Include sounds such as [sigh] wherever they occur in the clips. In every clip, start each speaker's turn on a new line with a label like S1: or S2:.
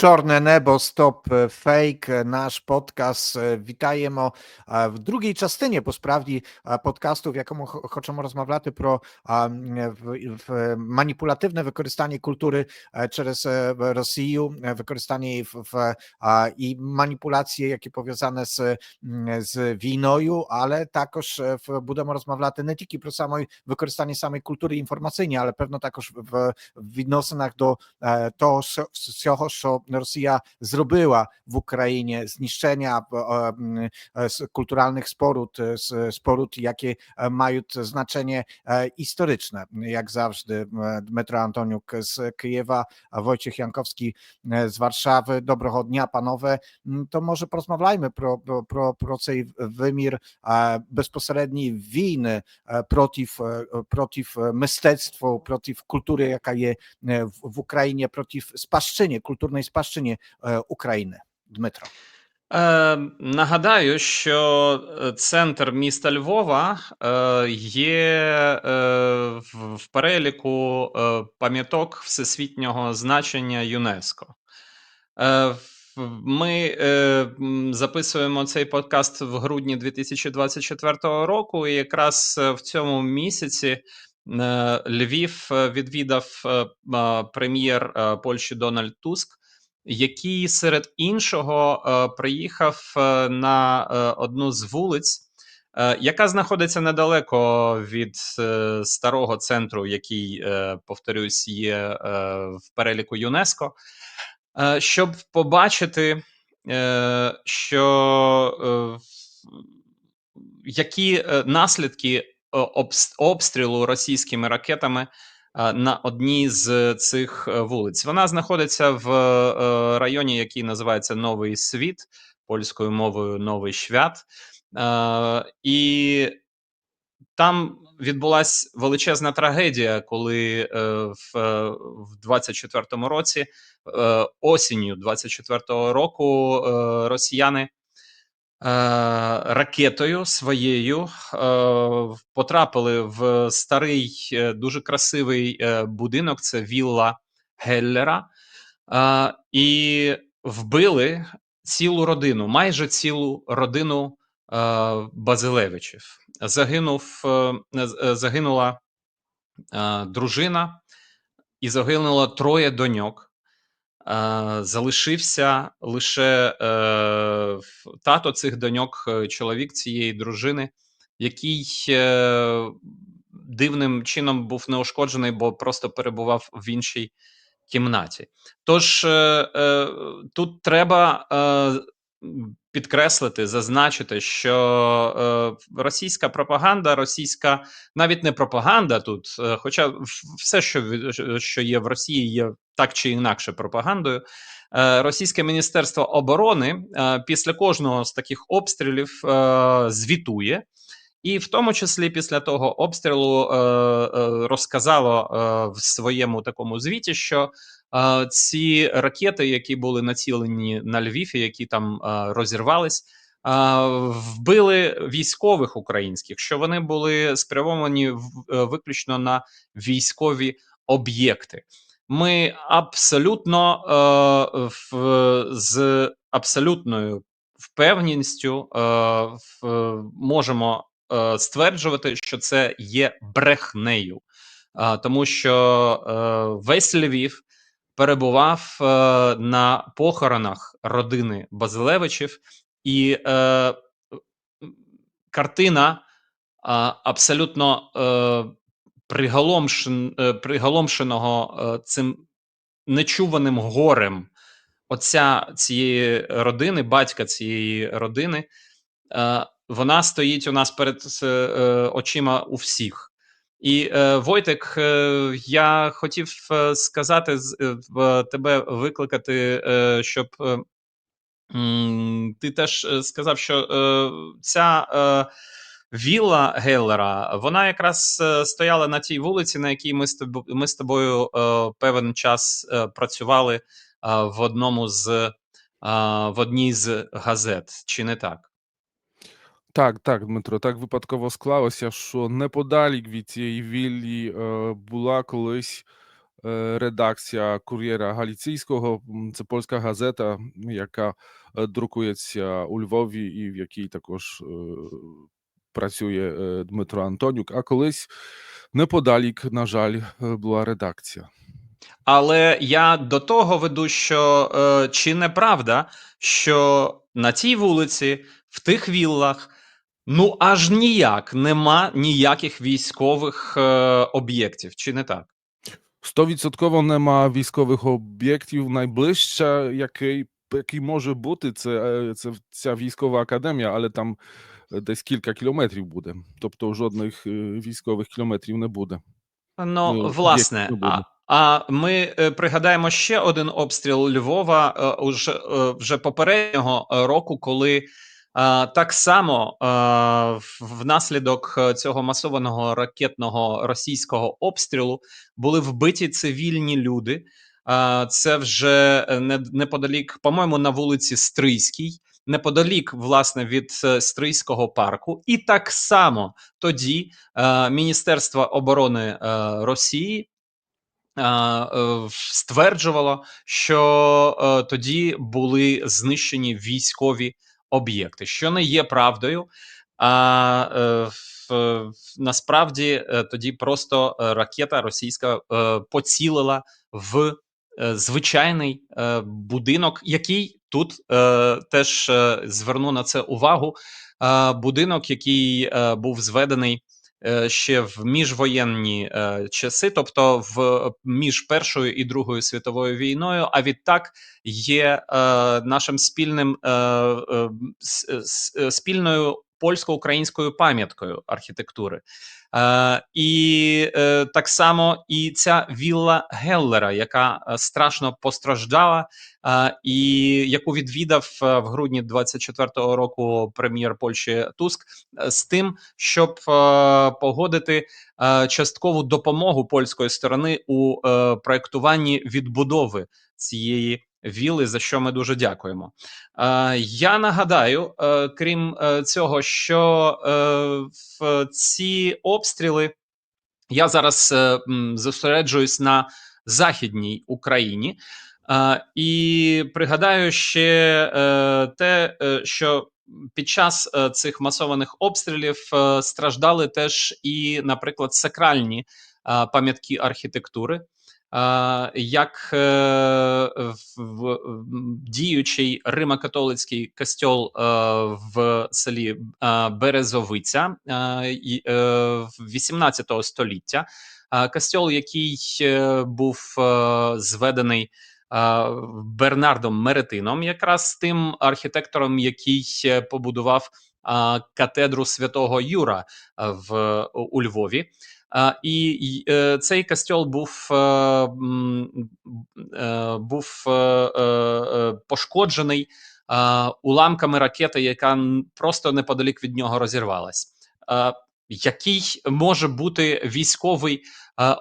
S1: Czorne Nebo, Stop Fake, nasz podcast. Вітаємо в другій частині по справді подкасту, в якому хочемо розмовляти про маніпулятивне використання культури через Росію, використання в, і маніпуляції, які пов'язані з, з війною, але також будемо розмовляти не тільки про саме використання самої культури інформаційної, але певно також в відносинах до того всього, що Rosja zrobiła w Ukrainie, zniszczenia e, e, e, kulturalnych sporud, sporud, jakie mają znaczenie historyczne. Jak zawsze Metro Antoniuk z Kijewa, Wojciech Jankowski z Warszawy. Dobrego dnia, panowie. To może porozmawiajmy pro, pro, pro, pro wymir bezpośredniej winy protiv, protiv mestectwu, protiv kultury, jaka jest w Ukrainie, protiv spaszczynie, kulturnej spaszczynie спадщини України. Дмитро.
S2: Е, Нагадаю, що центр міста Львова е, є е, в, переліку е, пам'яток всесвітнього значення ЮНЕСКО. Е, ми е, записуємо цей подкаст в грудні 2024 року, і якраз в цьому місяці е, Львів відвідав е, прем'єр е, Польщі Дональд Туск який серед іншого е, приїхав е, на е, одну з вулиць, яка знаходиться недалеко від старого центру, який, повторюсь, є в переліку ЮНЕСКО, щоб побачити, що які наслідки обстрілу російськими ракетами на одній з цих е, вулиць. Вона знаходиться в е, районі, який називається Новий Світ, польською мовою Новий Швят. І там відбулася величезна трагедія, коли е, в в 24-му році, осінню 24-го року, росіяни Е, ракетою своєю е, потрапили в старий е, дуже красивий будинок. Це вілла Геллера, і вбили цілу родину, майже цілу родину Базилевичів. Загинув, загинула дружина і загинуло троє доньок. Залишився лише е, тато цих доньок, е, чоловік цієї дружини, який е, дивним чином був неушкоджений, бо просто перебував в іншій кімнаті. Тож тут треба підкреслити, зазначити, що е, російська пропаганда, російська навіть не пропаганда тут, е, хоча все, що що є в Росії, є так чи інакше пропагандою. Е, Російське міністерство оборони е, після кожного з таких обстрілів е, звітує. І в тому числі після того обстрілу е, е, розказало е, в своєму такому звіті, що ці ракети, які були націлені на Львів, які там розірвались, вбили військових українських, що вони були спрямовані виключно на військові об'єкти. Ми абсолютно з абсолютною впевненістю можемо стверджувати, що це є брехнею, е, тому що е, весь Львів перебував е, на похоронах родини Базилевичів, і е, картина е, абсолютно е, приголомшен, е, приголомшеного е, цим нечуваним горем отця цієї родини, батька цієї родини. Вона стоїть у нас перед е, очима у всіх. І е, Войтик, е, я хотів сказати тебе викликати, щоб ти теж сказав, що ця вілла Геллера, вона якраз стояла на тій вулиці, на якій ми з тобою, ми з тобою певен час працювали в одному з в одній з газет, чи не так?
S3: Так, так, Дмитро, так випадково склалося, що неподалік від цієї віллі е, була колись е, редакція Кур'єра Галіційського. Це польська газета, яка е, друкується у Львові і в якій також е, працює е, Дмитро Антонюк. А колись неподалік, на жаль, е, була редакція.
S2: Але я до того веду, що е, чи не правда, що на цій вулиці, в тих віллах, ну аж ніяк нема ніяких військових е, об'єктів, чи не так?
S3: Стовідсотково нема військових об'єктів. Найближче, який, який може бути, це, е, це ця військова академія, але там е, десь кілька кілометрів буде. Тобто жодних е, військових кілометрів не буде.
S2: Ну,
S3: Ну,
S2: власне,
S3: буде.
S2: а, а ми пригадаємо ще один обстріл Львова уже, вже попереднього року, коли так само внаслідок е, цього масованого ракетного російського обстрілу були вбиті цивільні люди. Це вже е, неподалік, по-моєму, на вулиці Стрийській, неподалік, власне, від е, Стрийського парку. І так само тоді Міністерство оборони Росії стверджувало, що тоді були знищені військові об'єкти, що не є правдою. А е, в- насправді е, тоді просто е, ракета російська е, поцілила в е, звичайний е, будинок, який тут е, теж е, зверну на це увагу. Е, будинок, який е, був зведений е, ще в міжвоєнні е, часи, тобто в між Першою і Другою світовою війною. А відтак є е, нашим спільним е, е, е, спільною польсько-українською пам'яткою архітектури. Е, і е, так само і ця вілла Геллера, яка е, страшно постраждала, е, і яку відвідав е, в грудні 24-го року прем'єр Польщі Туск е, з тим, щоб е, погодити е, часткову допомогу польської сторони у е, проектуванні відбудови цієї віли, за що ми дуже дякуємо. Е, я нагадаю, е, крім е, цього, що е, в ці обстріли я зараз е, зосереджуюсь на західній Україні. Е, і пригадаю ще е, те, е, що під час е, цих масованих обстрілів е, страждали теж і, наприклад, сакральні е, пам'ятки архітектури. Як е, в, діючий Римо-католицький костьол е, в селі е, Березовиця в 18 століття, костьол, який був зведений Бернардом Меретином, якраз тим архітектором, який побудував катедру святого Юра в у Львові. І е, цей костьол був, е, е, був пошкоджений уламками ракети, яка просто неподалік від нього розірвалась. Який може бути військовий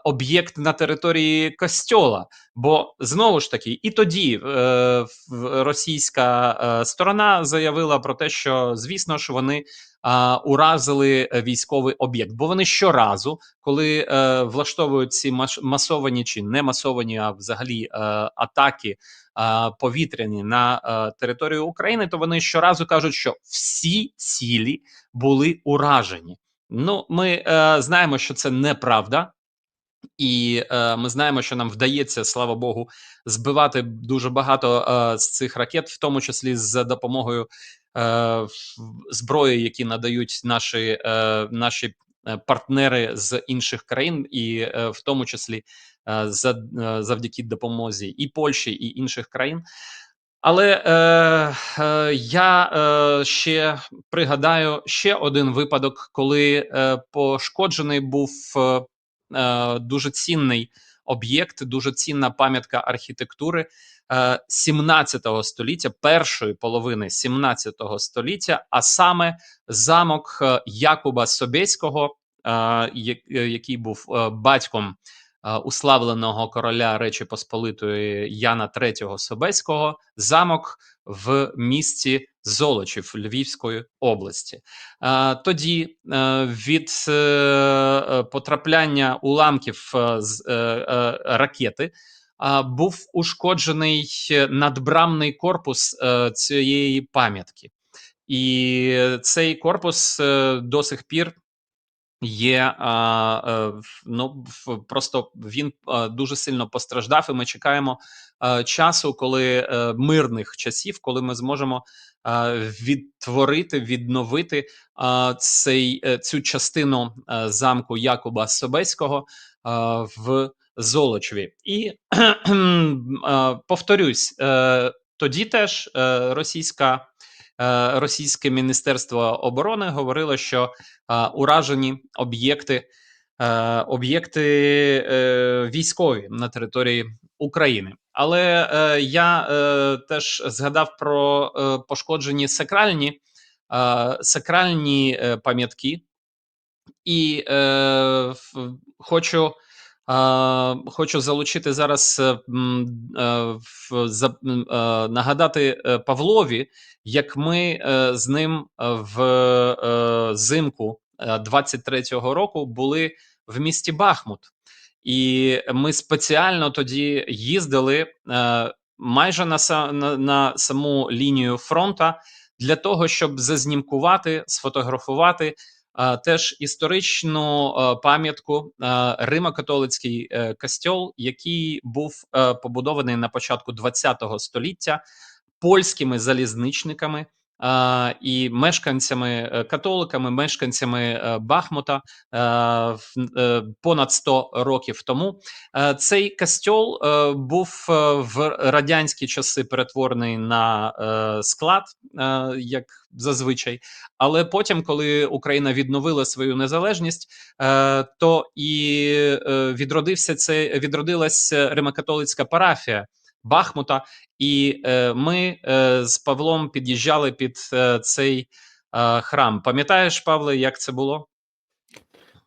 S2: об'єкт на території костьола? Бо знову ж таки, і тоді е, російська е, сторона заявила про те, що звісно ж вони а, уразили е, військовий об'єкт, бо вони щоразу, коли е, влаштовують ці масовані чи не масовані, а взагалі е, атаки е, повітряні на е, територію України, то вони щоразу кажуть, що всі цілі були уражені. Ну, ми е, знаємо, що це неправда. І е, ми знаємо, що нам вдається, слава Богу, збивати дуже багато е, з цих ракет, в тому числі за допомогою е, зброї, які надають наші, е, наші е, партнери з інших країн, і е, в тому числі е, за, е, завдяки допомозі і Польщі, і інших країн. Але е, е, я е, ще пригадаю ще один випадок, коли е, пошкоджений був е, дуже цінний об'єкт, дуже цінна пам'ятка архітектури е, 17 століття, першої половини 17 століття, а саме замок е, Якуба Собєського, е, е, який був е, батьком е, уславленого короля Речі Посполитої Яна III Собеського, замок в місті Золочів Львівської області. Тоді е, від е, е, потрапляння уламків з ракети був ушкоджений надбрамний корпус цієї пам'ятки. І цей корпус до сих пір є ну, просто він дуже сильно постраждав, і ми чекаємо часу, коли мирних часів, коли ми зможемо відтворити, відновити цей, е, цю частину е, замку Якуба Собеського в Золочеві. І [clears throat] повторюсь, е, тоді теж російська. Російське міністерство оборони говорило, що е, уражені об'єкти, об'єкти військові на території України. Але е, я е, теж згадав про е, пошкоджені сакральні, е, сакральні е, пам'ятки, і е, хочу. е, Хочу залучити зараз е, е, в, за, е, нагадати е, Павлові, як ми е, з ним е, в е, зимку е, 23-го року були в місті Бахмут, і ми спеціально тоді їздили е, майже на, са- на, на саму лінію фронта для того, щоб зазнімкувати, сфотографувати е, теж історичну е, пам'ятку е, Римо-католицький е, костьол, який був е, побудований на початку ХХ століття польськими залізничниками і мешканцями, е, католиками, мешканцями е, Бахмута е, понад 100 років тому. Цей костьол був в радянські часи перетворений на склад, як зазвичай. Але потім, коли Україна відновила свою незалежність, то і відродився це відродилась римокатолицька парафія Бахмута, і е, ми е, з Павлом під'їжджали під е, цей е, храм. Пам'ятаєш, Павле, як це було?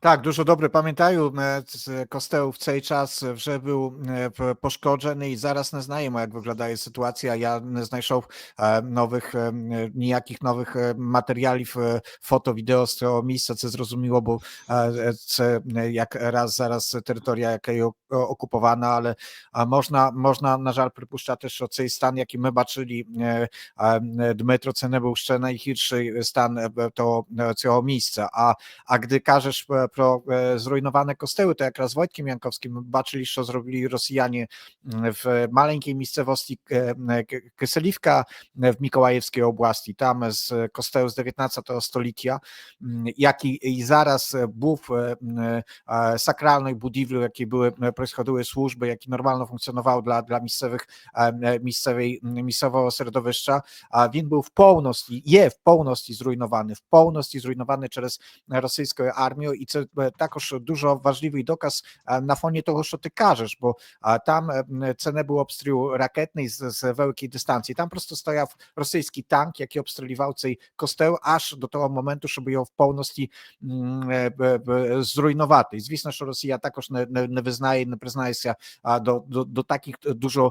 S1: Tak, dużo dobry pamiętają. e, z Kosteł w cały czas вже był e, p- poszkodzony i zaraz не знаємо, як виглядає ситуація. Я не знайшов е, нових е, ніяких нових е, матеріалів, е, фото, відео з цього місця. Це зрозуміло, бо е, це е, як раз зараз територія, яка є о- окупована, але а, можна, можна, на жаль, припущати, що цей стан, який ми бачили, е, е, Дмитро, це не був ще найгірший стан е, того, е, цього місця. А a gdy każesz e, pro e, zrujnowane kościoły, to jak raz z Wojtkiem Jankowskim baczyli, co zrobili Rosjanie mm, w maleńkiej miejscowości e, K- Kyseliwka w Mikołajewskiej oblasti, tam z kościołu z XIX stulecia, mm, jak i, i zaraz buв e, m, e, sakralnej budowli, jakie były, e, происходили służby, jaki normalnie funkcjonował dla, dla miejscowych, e, miejscowej, miejscowego środowiska, a він був в повності, є в повності зруйнований, в повності зруйнований через російською армією, і це е, також дуже важливий доказ е, на фоні того, що ти кажеш, бо а, там е, м, це не був обстріл ракетний з, з великої дистанції. Там просто стояв російський танк, який обстрілював цей костел аж до того моменту, щоб його в повності м, е, б- б- зруйнувати. І звісно, що Росія також не, не, не визнає, не признається а, до, до, до таких дуже е,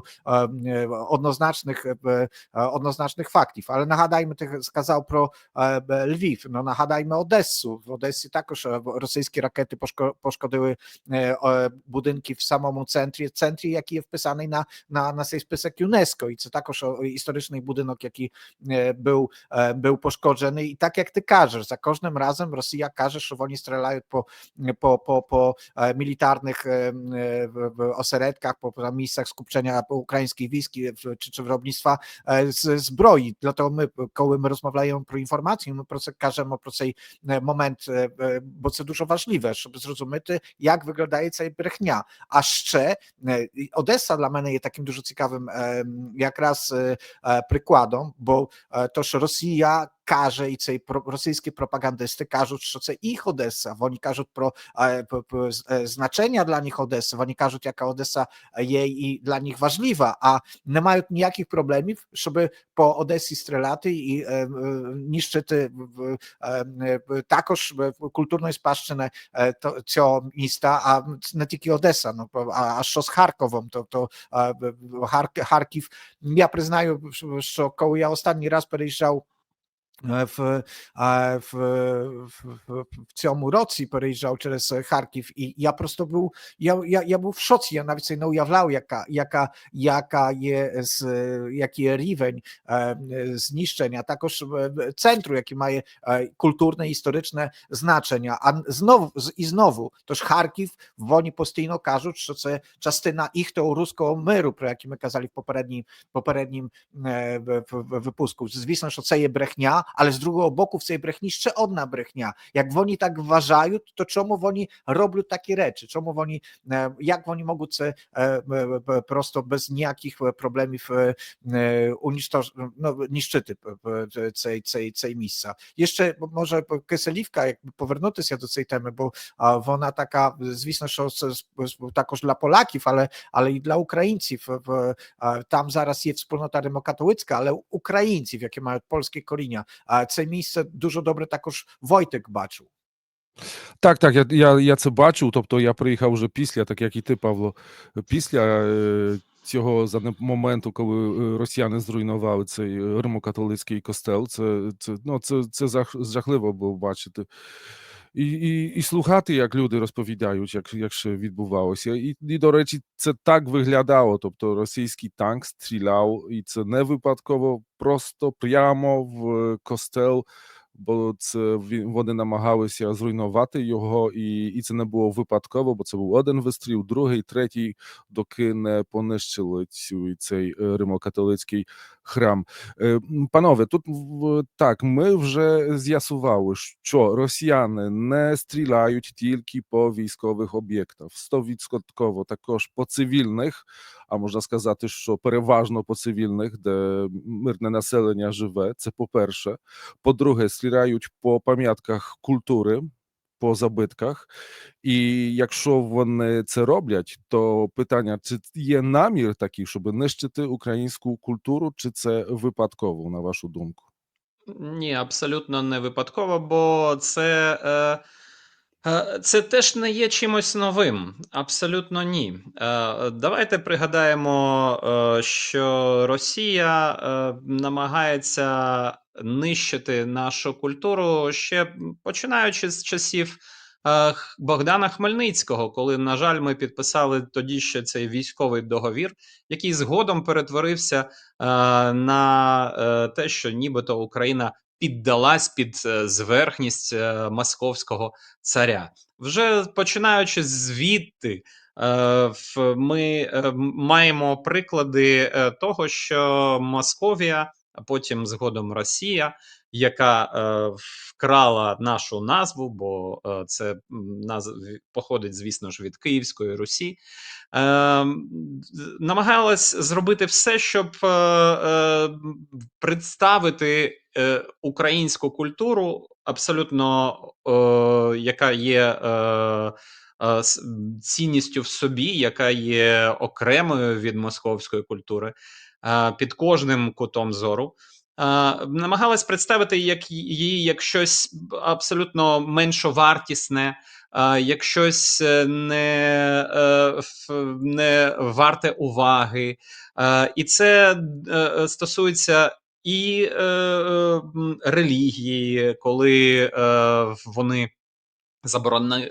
S1: е, однозначних е, е, однозначних фактів. Але нагадаймо, ти сказав про е, б- Львів. Ну нагадаймо Одесу. В Одесі також е, російські ракети пошко- пошкодили е, е, будинки в самому центрі, центрі, який є вписаний на, на, на цей список ЮНЕСКО. І це також о, історичний будинок, який е, був, е, був пошкоджений. І так як ти кажеш, за кожним разом Росія каже, що вони стріляють по, по, по, по е, мілітарних е, м, е, в, в осередках, по, по місцях скупчення українських військ і в- чи, чи виробництва е, з зброї. Для того ми, коли ми розмовляємо про інформацію, ми про це кажемо про цей е, момент, е, е, бо це дуже важливе, щоб зрозуміти, як виглядає ця брехня. А ще е, і Одеса для мене є таким дуже цікавим е, м, якраз е, е, прикладом, бо е, то, що Росія каже, і цей про- російські пропагандисти кажуть, що це їх Одеса. Вони кажуть про е, п- п- з- е, значення для них Одеси. Вони кажуть, яка Одеса є і для них важлива, а не мають ніяких проблемів, щоб по Одесі стріляти і е, е, нищити в- в- е, е, також в- в культурної спадщини е, то- цього міста, а не тільки Одеса, ну а, а що з Харковом, тобто е, в- в Хар- Харків. Я признаю, що- що коли я останній раз переїжджав е, в, а, в, в, в, в цьому році переїжджав через Харків, і я просто був, я, я, я був в шоці, я навіть собі не уявляв, яка, яка, яка є, з, який є рівень е, знищення, також е, центру, який має е, культурне, історичне значення. А знову з- і знову, тож Харків, вони постійно кажуть, що це частина їх того руського миру, про який ми казали в попереднім, попереднім е, в- в- в випуску. Звісно, що це є брехня, але з другого боку в цій брехні ще одна брехня. Як вони так вважають, то чому вони роблять такі речі? Чому вони, е, як вони можуть це е, е, е, просто без ніяких е, проблемів е, е, уніштож... ну, niszczyty цей, цей, цей місця. Jeszcze może Киселівка, якби повернутися до цієї теми, бо а, вона така, звісно, що це з- з- також для поляків, але, але і для українців. В, а, Там зараз є спільнота римокатолицька, а це місце дуже добре також Войтик бачив.
S3: Так, так, я, я, я це бачу. Тобто я приїхав вже після, так як і ти, Павло, після е, цього за моменту, коли е, росіяни зруйнували цей е, римокатолицький костел. Це, це, ну, це, це жахливо було бачити. І, і, і слухати, як люди розповідають, як, як ще відбувалося. І, і, до речі, це так виглядало. Тобто російський танк стріляв, і це не випадково, просто прямо в е, костел бо це він- вони намагалися зруйнувати його, і, і це не було випадково, бо це був один вистріл, другий, третій, доки не понищили цю цей е, римокатолицький храм. Е, Панове, тут так, ми вже з'ясували, що росіяни не стріляють тільки по військових об'єктах, стовідсотково також по цивільних, а можна сказати, що переважно по цивільних, де мирне населення живе. Це по-перше. По-друге, стріляють по пам'ятках культури, по забитках. І якщо вони це роблять, то питання: чи є намір такий, щоб нищити українську культуру, чи це випадково, на вашу думку?
S2: Ні, абсолютно не випадково, бо це, е, це теж не є чимось новим. Абсолютно ні. Е, давайте пригадаємо, е, що Росія е, намагається нищити нашу культуру ще починаючи з часів е, Богдана Хмельницького, коли, на жаль, ми підписали тоді ще цей військовий договір, який згодом перетворився е, на е, те, що нібито Україна піддалась під е, зверхність е, московського царя. Вже починаючи звідти, е, ми маємо приклади того, що Московія, а потім згодом Росія, яка е, вкрала нашу назву, бо е, це назв походить, звісно ж, від Київської Русі. Е, намагалась зробити все, щоб е, е, представити е, українську культуру абсолютно, е, яка є е, е, цінністю в собі, яка є окремою від московської культури, під кожним кутом зору. Намагалась представити як її як щось абсолютно меншовартісне, як щось е, не, е, не варте уваги. І це е, стосується і релігії, коли вони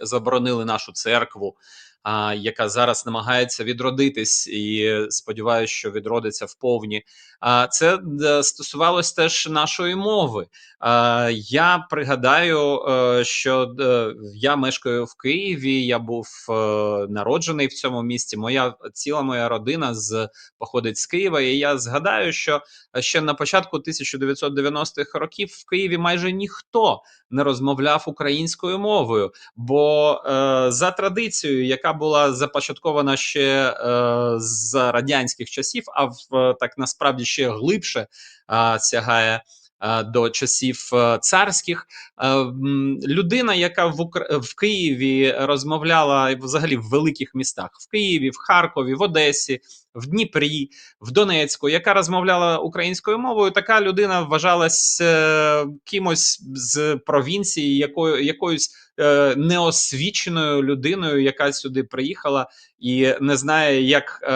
S2: заборонили нашу церкву, а, яка зараз намагається відродитись, і сподіваюся, що відродиться вповні. А це е, стосувалось теж нашої мови. А, я пригадаю, е, що е, я мешкаю в Києві. Я був народжений в цьому місті. Моя ціла моя родина з походить з Києва. І я згадаю, що ще на початку 1990-х років в Києві майже ніхто не розмовляв українською мовою. Бо за традицією, яка була започаткована ще е, з радянських часів, а в так насправді ще глибше е, сягає. е, До часів е, царських Е, людина, яка в Укра... в Києві розмовляла взагалі в великих містах в Києві, в Харкові, в Одесі, в Дніпрі, в Донецьку, яка розмовляла українською мовою, така людина вважалась кимось з провінції, якою якоюсь е, неосвіченою людиною, яка сюди приїхала і не знає, як е,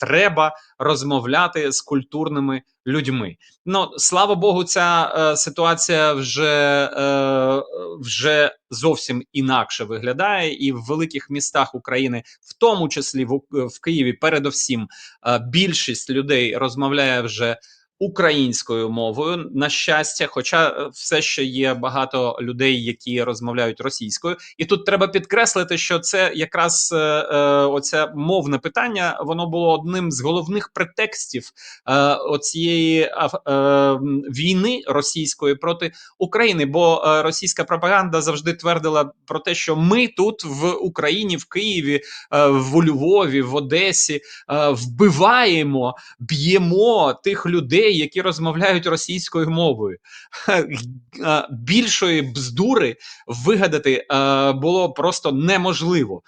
S2: треба розмовляти з культурними людьми. Ну слава Богу, ця е, ситуація вже, е, вже зовсім інакше виглядає, і в великих містах України, в тому числі в, в Києві, передовсім е, більшість людей розмовляє вже. Українською мовою на щастя, хоча е, все ще є багато людей, які розмовляють російською, і тут треба підкреслити, що це якраз е, е, оце мовне питання, воно було одним з головних претекстів е, оцієї е, війни російської проти України. Бо е, російська пропаганда завжди твердила про те, що ми тут в Україні, в Києві, в Львові, в Одесі вбиваємо, б'ємо тих людей, які розмовляють російською мовою. [laughs] Більшої бздури вигадати було просто неможливо.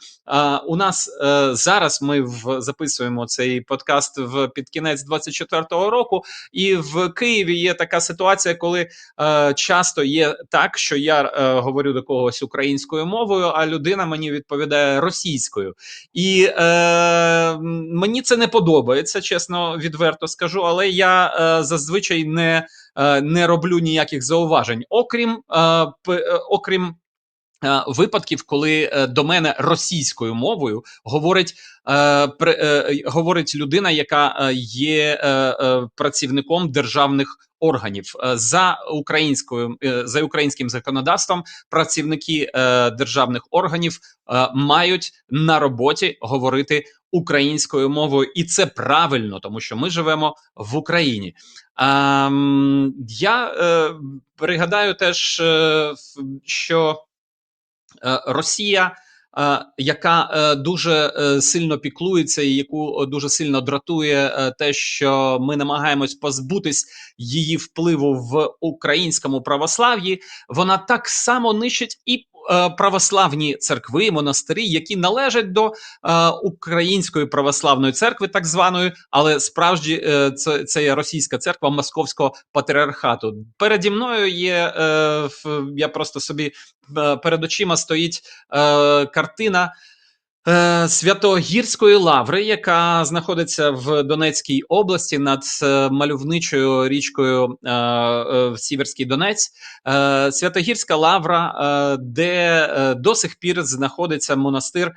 S2: У нас е, зараз ми записуємо цей подкаст в під кінець 24-го року, і в Києві є така ситуація, коли е, часто є так, що я е, говорю до когось українською мовою, а людина мені відповідає російською. І е, мені це не подобається, чесно, відверто скажу, але я зазвичай не, е, не роблю ніяких зауважень, окрім, е, е, окрім. Е, Випадків, коли е, до мене російською мовою говорить, е, е, говорить людина, яка є працівником державних органів за українською за українським законодавством. Працівники державних органів мають на роботі говорити українською мовою, і це правильно, тому що ми живемо в Україні. Я е, пригадаю теж, що Росія. е, Яка е, дуже е, сильно піклується, і яку е, дуже сильно дратує е, те, що ми намагаємось позбутись її впливу в українському православ'ї, вона так само нищить і е, православні церкви, монастирі, які належать до е, української православної церкви, так званої, але справді е, це, це є російська церква Московського патріархату. Переді мною є е, я просто собі е, перед очима стоїть е, картина. Е, Святогірської лаври, яка знаходиться в Донецькій області над е, мальовничою річкою е, в Сіверський Донець. Святогірська лавра, де до сих пір знаходиться монастир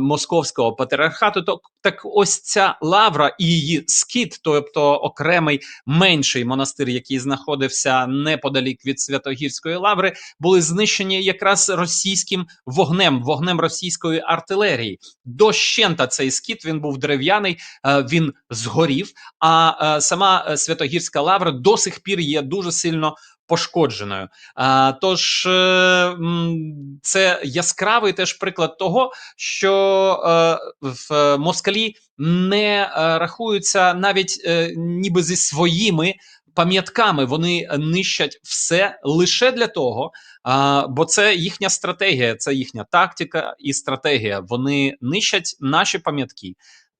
S2: Московського патріархату. То так ось ця лавра і її скіт, тобто окремий менший монастир, який знаходився неподалік від Святогірської лаври, були знищені якраз російським вогнем, вогнем російської артилерії. Дощента цей скіт він був дерев'яний, е, він згорів. А е, сама е, Святогірська лавра до сих пір є дуже сильно пошкодженою. А, тож це яскравий теж приклад того, що в москалі не рахуються навіть ніби зі своїми. Пам'ятками вони нищать все лише для того, а, бо це їхня стратегія, це їхня тактика і стратегія. Вони нищать наші пам'ятки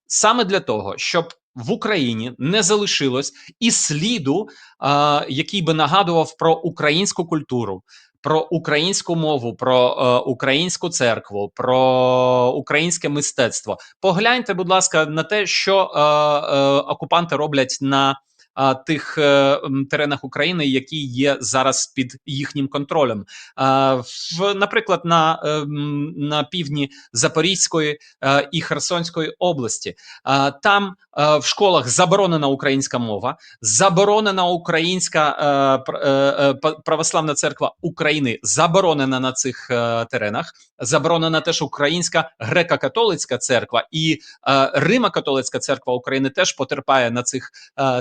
S2: саме для того, щоб в Україні не залишилось і сліду, а, який би нагадував про українську культуру. Про українську мову, про е, українську церкву, про українське мистецтво. Погляньте, будь ласка, на те, що е, е, окупанти роблять на а, тих е, теренах України, які є зараз під їхнім контролем. В, наприклад, на, е, на півдні Запорізької е, і Херсонської області. Там в школах заборонена українська мова, заборонена українська е, православна церква України, заборонена на цих теренах. Заборонена теж українська греко-католицька церква і е, Римо-католицька церква України теж потерпає на цих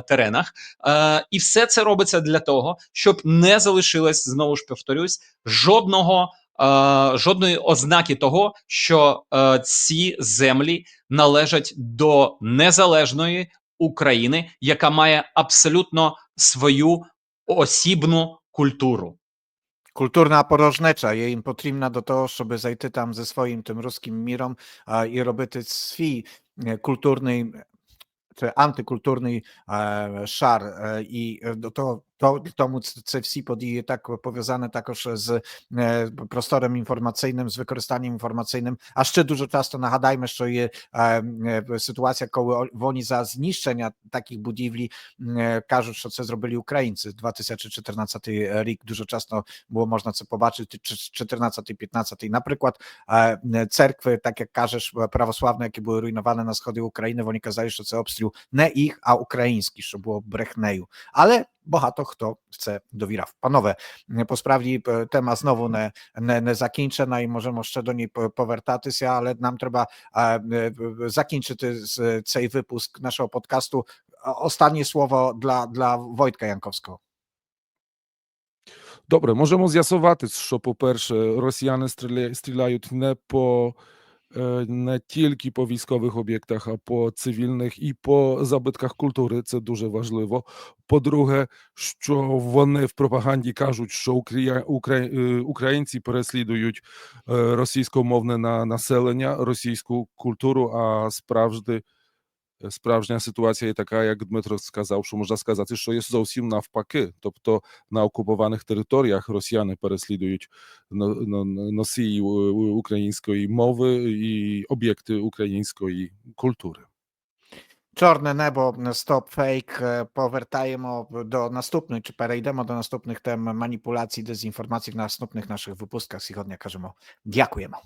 S2: теренах. Е, і все це робиться для того, щоб не залишилось знову ж повторюсь жодного. е, Жодної ознаки того, що е, ці землі належать до незалежної України, яка має абсолютно свою осібну культуру.
S1: Культурна порожнеча є їм потрібна до того, щоб зайти там зі своїм тим руським міром а, і робити свій е, культурний чи антикультурний е, шар, е, і е, до того то тому це всі події так пов'язане також з е, простором інформаційним, з використанням інформаційним. А ще дуже часто нагадаймо, що є е, е, ситуація, коли вони за знищення таких будівлі е, кажуть, що це зробили українці. 2014 рік дуже часто було можна це побачити. 14-15. Наприклад, е, церкви, так як кажеш, православне, які були руйновані на сході України, вони казали, що це обстріл не їх, а український, що було брехнею. Але багато хто в це довіряв. Панове, по справді е, тема знову не, не, не закінчена і можемо ще до ній по- повертатися, але нам треба е, е, закінчити з- цей випуск нашого подкасту. А Останнє слово для, для Вojtka Янковського.
S3: Добре, можемо з'ясувати, що, по-перше, росіяни стріля- стріляють не по е, не тільки по військових об'єктах, а по цивільних і по забитках культури. Це дуже важливо. По-друге, що вони в пропаганді кажуть, що е, українці переслідують е, російськомовне населення, російську культуру, а справжди. Справжня ситуація є така, як Дмитро сказав, що можна сказати, що є зовсім навпаки. Тобто на окупованих територіях росіяни переслідують но- но- носії е, української мови і об'єкти української культури.
S1: Чорне небо, стоп фейк. Е, Повертаємо до наступної, чи перейдемо до наступних тем маніпуляцій, дезінформації в наступних наших випусках. Сьогодні кажемо дякуємо.